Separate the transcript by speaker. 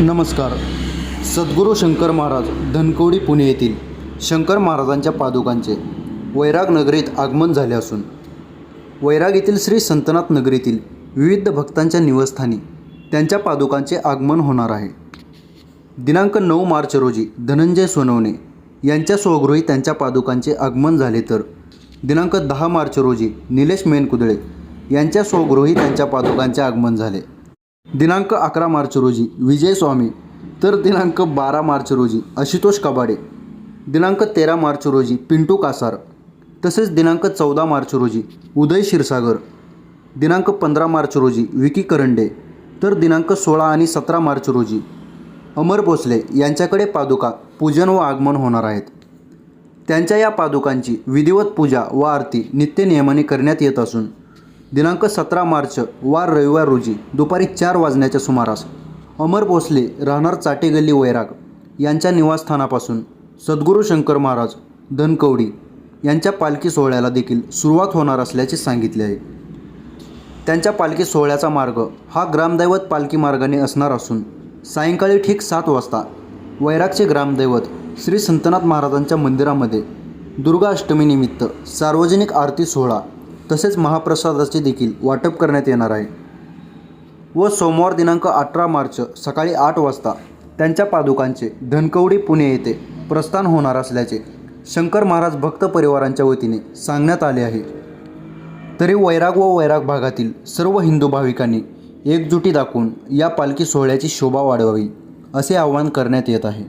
Speaker 1: नमस्कार. सद्गुरू शंकर महाराज धनकवडी पुणे येथील शंकर महाराजांच्या पादुकांचे वैराग नगरीत आगमन झाले असून वैराग येथील श्री संतनाथ नगरीतील विविध भक्तांच्या निवस्थानी त्यांच्या पादुकांचे आगमन होणार आहे. दिनांक नऊ मार्च रोजी धनंजय सोनवणे यांच्या स्वगृही त्यांच्या पादुकांचे आगमन झाले तर दिनांक दहा मार्च रोजी निलेश मेनकुदळे यांच्या स्वगृही त्यांच्या पादुकांचे आगमन झाले. दिनांक अकरा मार्च रोजी विजय स्वामी तर दिनांक बारा मार्च रोजी आशुतोष कबाडे दिनांक तेरा मार्च रोजी पिंटू कासार तसेच दिनांक चौदा मार्च रोजी उदय क्षीरसागर दिनांक पंधरा मार्च रोजी विकी करंडे तर दिनांक सोळा आणि सतरा मार्च रोजी अमर भोसले यांच्याकडे पादुका पूजन व आगमन होणार आहेत. त्यांच्या या पादुकांची विधिवत पूजा व आरती नित्यनियमाने करण्यात येत असून दिनांक सतरा मार्च वार रविवार रोजी दुपारी चार वाजण्याच्या सुमारास अमर भोसले राहणार चाटेगल्ली वैराग यांच्या निवासस्थानापासून सद्गुरू शंकर महाराज धनकवडी यांच्या पालखी सोहळ्याला देखील सुरुवात होणार असल्याचे सांगितले आहे. त्यांच्या पालखी सोहळ्याचा मार्ग हा ग्रामदैवत पालखी मार्गाने असणार असून सायंकाळी ठीक सात वाजता वैरागचे ग्रामदैवत श्री संतनाथ महाराजांच्या मंदिरामध्ये दुर्गा अष्टमीनिमित्त सार्वजनिक आरती सोहळा तसेच महाप्रसादाचे देखील वाटप करण्यात येणार आहे. व सोमवार दिनांक अठरा मार्च सकाळी आठ वाजता त्यांच्या पादुकांचे धनकवडी पुणे येथे प्रस्थान होणार असल्याचे शंकर महाराज भक्त परिवारांच्या वतीने सांगण्यात आले आहे. तरी वैराग व वैराग भागातील सर्व हिंदू भाविकांनी एकजुटी दाखवून या पालखी सोहळ्याची शोभा वाढवावी असे आवाहन करण्यात येत आहे.